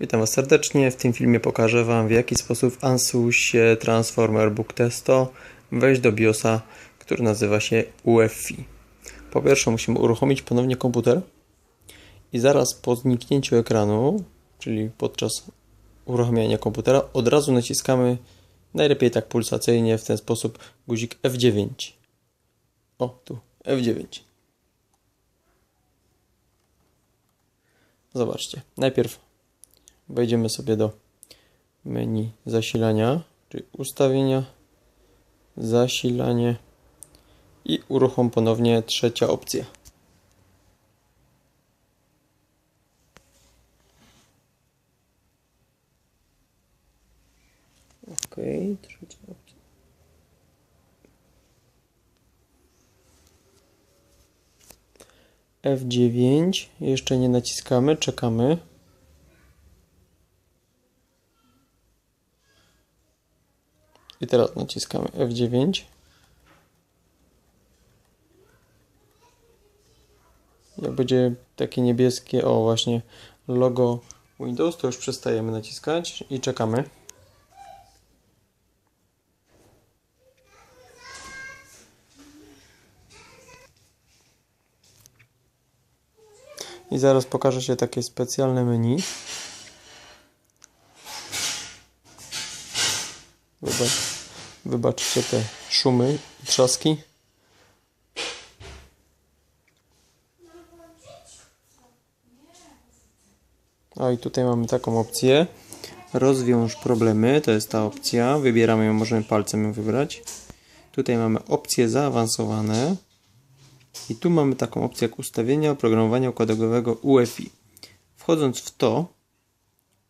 Witam Was serdecznie. W tym filmie pokażę Wam w jaki sposób w ANSUSie Transformer Book Testo wejść do BIOSa, który nazywa się UEFI. Po pierwsze musimy uruchomić ponownie komputer i zaraz po zniknięciu ekranu, czyli podczas uruchamiania komputera, od razu naciskamy najlepiej tak pulsacyjnie w ten sposób guzik F9. O, tu F9. Zobaczcie. Najpierw wejdziemy sobie do menu zasilania, czyli ustawienia, zasilanie i uruchom ponownie trzecia opcja. Ok, trzecia opcja. F9, jeszcze nie naciskamy, czekamy. I teraz naciskamy F9. Jak będzie takie niebieskie, o właśnie logo Windows, to już przestajemy naciskać i czekamy. I zaraz pokaże się takie specjalne menu. Wybacz, wybaczcie te szumy i trzaski. O i tutaj mamy taką opcję. Rozwiąż problemy, to jest ta opcja. Wybieramy ją, możemy palcem ją wybrać. Tutaj mamy opcje zaawansowane. I tu mamy taką opcję jak ustawienia oprogramowania układowego UEFI. Wchodząc w to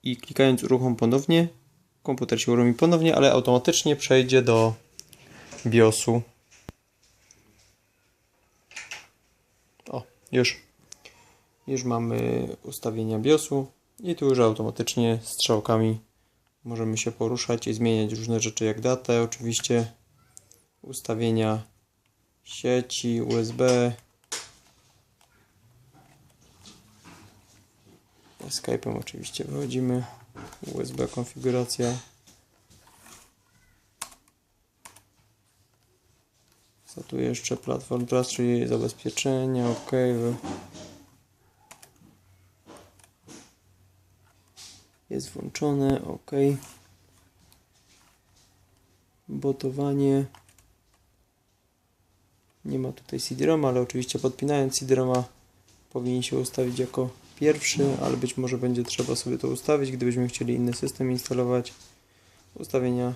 i klikając uruchom ponownie, komputer się uruchomi ponownie, ale automatycznie przejdzie do BIOSu. O, już. Już mamy ustawienia BIOSu i tu już automatycznie strzałkami możemy się poruszać i zmieniać różne rzeczy jak datę, oczywiście ustawienia sieci USB. Skype'em oczywiście wychodzimy. USB konfiguracja. Co tu jeszcze? Platform Trust, czyli zabezpieczenia, OK. Jest włączone, OK. Botowanie. Nie ma tutaj CD-ROM, ale oczywiście podpinając CD-ROMa powinien się ustawić jako pierwszy, ale być może będzie trzeba sobie to ustawić, gdybyśmy chcieli inny system instalować. Ustawienia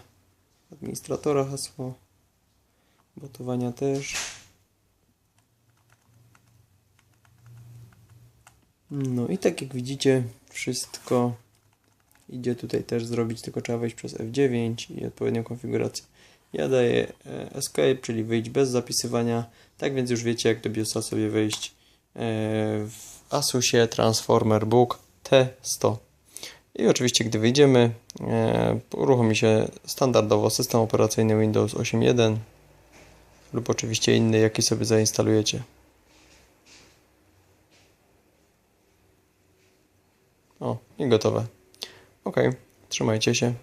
administratora, hasło, botowania też. No i tak jak widzicie, wszystko idzie tutaj też zrobić, tylko trzeba wejść przez F9 i odpowiednią konfigurację. Ja daję Escape, czyli wyjść bez zapisywania. Tak więc już wiecie, jak do BIOSa sobie wejść w Asusie Transformer Book T100. I oczywiście, gdy wyjdziemy, uruchomi się standardowo system operacyjny Windows 8.1 lub oczywiście inny, jaki sobie zainstalujecie. O, i gotowe. Ok, trzymajcie się.